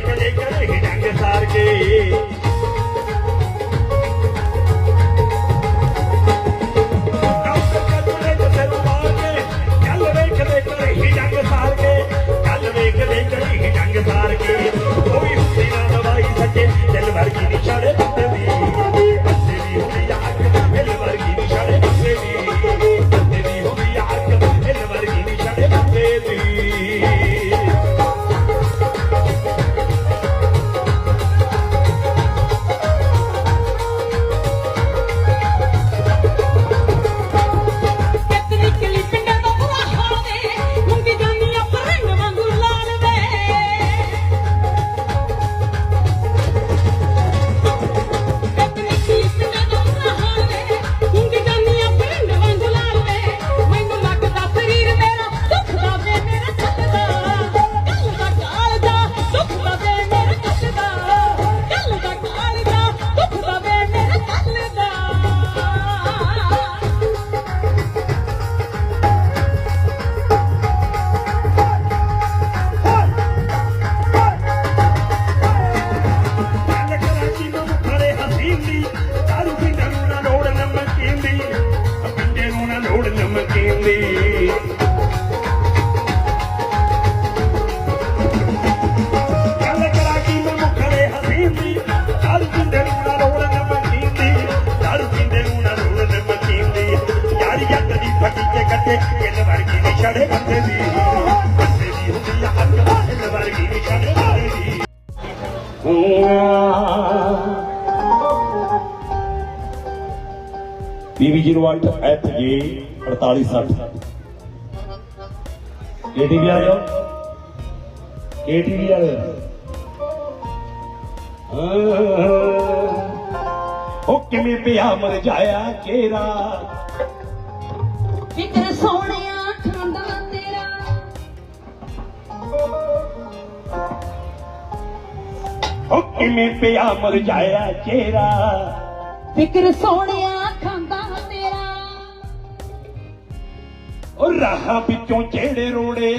ਗੱਲ ਵੇਖ ਲੈ ਕਰੇ ਡੰਗ ਸਾਰ ਕੇ। ਫੱਟੀ ਤੇ ਕੱਟੇ ਕਿਲ ਵਰਗੀ ਨੀ ਛੜੇ ਬੰਦੇ ਦੀ ਬੰਦੇ ਦੀ ਹੁੰਦੀ ਆ ਹੱਕ ਕਿਲ ਵਰਗੀ ਨੀ ਛੜੇ ਬੰਦੇ ਦੀ PV08 FJ 4860 KTV ਆ ਜਾਓ KTV ਵਾਲੇ ਉਹ ਕਿਵੇਂ ਪਿਆ ਮਰ ਜਾਇਆ ਚਿਹਰਾ ਫਿਕਰ ਸੋਹਣਿਆ ਖਾਂਦਾ ਤੇਰਾ। ਉਹ ਕਿਵੇਂ ਪਿਆ ਮਰ ਜਾਇਆ ਚਿਹਰਾ। ਫਿਕਰ ਸੋਹਣਿਆ ਖਾਂਦਾ ਤੇਰਾ। ਉਹ ਰਾਹਾਂ ਵਿੱਚੋਂ ਜਿਹੜੇ ਰੋੜੇ।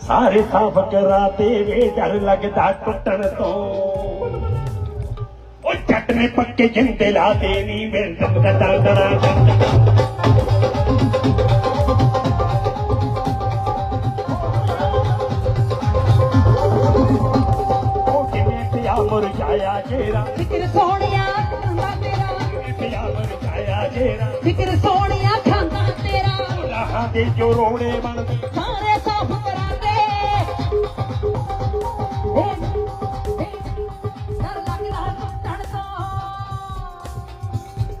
ਸਾਰੇ ਸਾਫ਼ ਕਰਾ ਤੇ ਵੇ ਡਰ ਲੱਗਦਾ ਟੁੱਟਣ ਤੋਂ। ਜੱਟ ਨੇ ਪੱਕੇ ਜਿੰਦੇ ਲਾ ਦੇ ਨੀ ਵੇ ਦਮ ਦਾ ਦਰ ਦਰਾ ਉਹ ਕਿਵੇਂ ਪਿਆ ਮਰ ਜਾਇਆ ਚਿਹਰਾ ਫਿਕਰ ਸੋਹਣਿਆ ਖਾਂਦਾ ਤੇਰਾ ਪਿਆ ਮਰ ਜਾਇਆ ਚਿਹਰਾ ਫਿਕਰ ਸੋਹਣਿਆ ਖਾਂਦਾ ਤੇਰਾ ਰਾਹਾਂ ਦੇ ਜੋ ਰੋੜੇ ਬਣਦੇ ਸਾਰੇ ਸਾਫ਼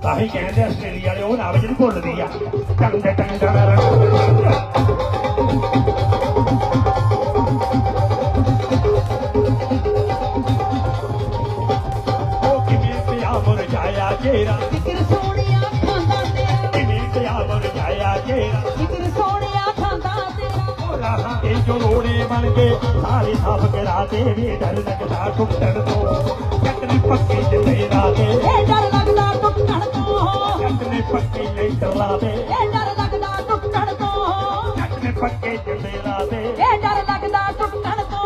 ਤਾਂ ਹੀ ਕਹਿੰਦੇ ਆਸਟ੍ਰੇਲੀਆ ਵਾਲੇ ਉਹ ਨਾਮ ਜਿਹੜੀ ਭੁੱਲਦੀ ਆ। ਟੰਗ ਟੰਗ ਉਹ ਕਿਵੇਂ ਪਿਆ ਮੁਰਝਾਇਆ ਚਿਹਰਾ। ਫਿਕਰ ਸੋਹਣਿਆ ਖਾਂਦਾ ਤੇਰਾ। ਕਿਵੇਂ ਪਿਆ ਮੁਰਝਾਇਆ ਚਿਹਰਾ। ਫਿਕਰ ਸੋਹਣਿਆ ਖਾਂਦਾ ਤੇਰਾ। ਉਹ ਰਾਹਾਂ ਦੇ ਜੋ ਰੋੜੇ ਬਣ ਗਏ ਸਾਰੇ ਸਾਫ਼ ਕਰਾ ਦੇ ਵੀ ਡਰ ਲੱਗਦਾ ਟੁੱਟਣ ਤੋਂ। ਨੇ ਪੱਕੇ ਲਾ ਦੇ ਇਹ ਡਰ ਲੈਟਰ ਲਾ ਦੇ ਇਹ ਡਰ ਲੱਗਦਾ ਟੁੱਟਣ ਤੋਂ। ਜੱਟ ਨੇ ਪੱਕੇ ਜਿੰਦੇ ਲਾ ਦੇ ਇਹ ਡਰ ਲੱਗਦਾ ਟੁੱਟਣ ਤੋਂ।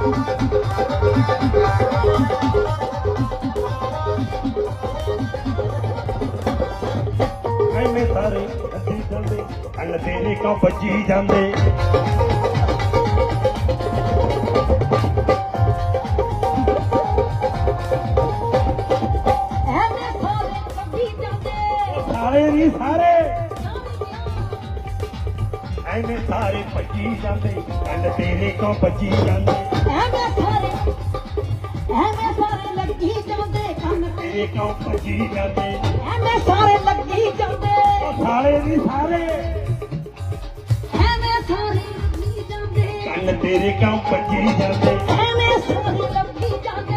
ਐਵੇਂ ਕੰਨ ਤੇਰੇ ਕਿਉਂ ਵੱਜੀ ਜਾਂਦੇ। ਸਾਰੇ ਨਹੀਂ ਸਾਰੇ। ਐਵੇਂ ਸਾਰੇ ਭੱਜੀ ਜਾਂਦੇ ਕੰਨ ਤੇਰੇ ਕਿਉਂ ਵੱਜੀ ਜਾਂਦੇ। ਐਵੇਂ ਸਾਰੇ ਐਵੇਂ ਸਾਰੇ ਲੱਗੀ ਜਾਂਦੇ ਕੰਨ ਤੇਰੇ ਕਿਉਂ ਵੱਜੀ ਜਾਂਦੇ। ਐਵੇਂ ਸਾਰੇ ਲੱਗੀ ਜਾਂਦੇ। ਸਾਰੇ ਨਹੀਂ ਸਾਰੇ। ਤੇਰੇ ਕਿਉਂ ਵੱਜੀ ਜਾਂਦੇ। ਐਵੇਂ ਸਾਰੇ ਲੱਗੀ ਜਾਂਦੇ।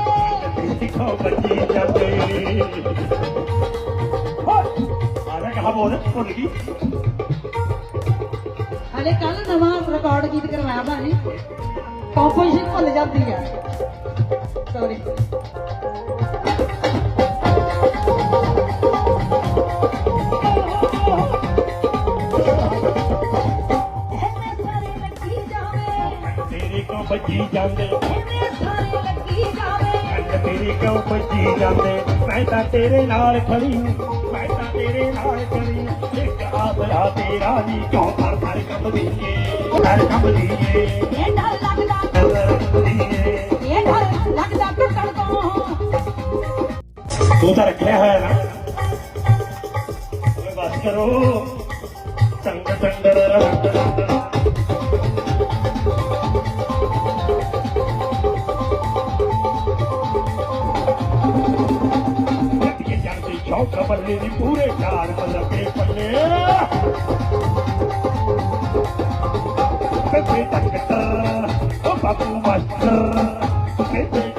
ਤੇਰੇ ਕਿਉਂ ਵੱਜੀ ਜਾਂਦੇ। ਆਰੇ ਕਹਾ ਬੋਲ ਭੁੱਲ ਗਈ। ਹਲੇ ਕੱਲ ਨਵਾਂ ਰਿਕਾਰਡ ਗੀਤ ਕਰਵਾਇਆ ਬਾਜੀ ਕੰਪੋਜੀਸ਼ਨ ਭੁੱਲ ਜਾਂਦੀ ਹੈ ਸੌਰੀ ਤੇਰੇ ਜਾਂਦੇ। ਤੇਰੇ ਕਿਉਂ ਵੱਜੀ ਜਾਂਦੇ? ਮੈਂ ਤਾਂ ਤੇਰੇ ਨਾਲ ਖੜੀ ਮੈਂ ਤਾਂ ਤੇਰੇ ਨਾਲ ਖੜੀ ਇੱਕ ਆਸਰਾ ਤੇਰਾ ਨਹੀਂ ਕਿਉਂ ਫਰ ਫਰ ਕੰਬਦੀ ਏ ਫਰ ਕੰਬਦੀ ਏ ਇਹ ਡਰ ਲੱਗਦਾ ਇਹ ਡਰ ਲੱਗਦਾ ਟੁੱਟਣ ਤੋਂ ਤੂੰ ਤਾਂ ਰੱਖਿਆ ਹੋਇਆ ਨਾ। ਬਸ ਕਰੋ। ਚੰਗ ਚੰਗੜ ਰੰਗ ਜਾਂਦੇ ਬੱਲੇ ਦੀ ਪੂਰੇ ਚਾਰ ਮੱਲੇ ਪੱਲੇ। ਤੱਕ ਟੱਕਰ ਉਹ ਬਾਪੂ ਮਾਸਟਰ ਪੇਪੇ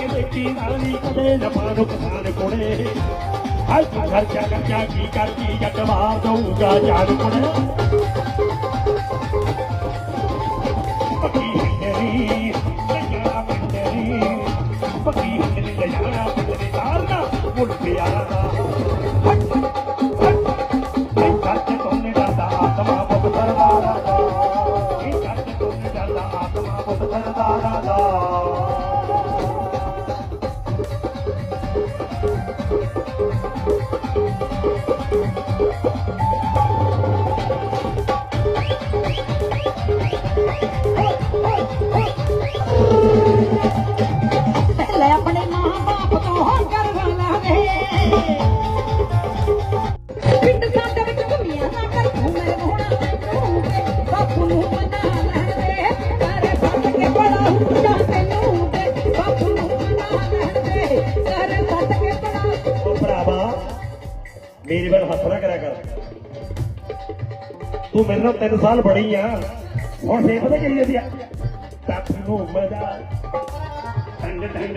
ਕੇ ਦੇਖੀ ਨਾਲੀ ਕਦੇ ਜਪਾਂ ਨੂੰ ਕਿਸਾਨ ਕੋਲੇ। ਹਾਈ ਤੂੰ ਖਰਚਾ ਕਰਜਾ ਕੀ ਕਰਦੀ, ਜੱਟ ਮਾਰ ਦਊਗਾ ਜਾਨ ਕੋਲੇ। ਪੱਕੀ ਹਿੰਦਰੀ ਲੈਣਾ ਪਿੰਡਰੀ ਪੱਕੀ ਹਿੰਦਰੀ ਲੈਣਾ ਪਿੰਡਰੀ ਤਾਰਨਾ ਮੁੱਢ ਪਿਆਰਾ ਮੇਰੇ ਵੱਲ ਹੱਥ ਨਾ ਕਰਿਆ ਕਰ। ਤੂੰ ਮੇਰੇ ਨਾਲ 3 ਸਾਲ ਬੜੀ ਆ। ਹੁਣ ਫੇਰ ਪਤਾ ਕੀ ਜਾਂਦੀ ਆ। ਸੱਤ ਨੂੰ ਮਜ਼ਾ ਟੰਗ ਟੰਗ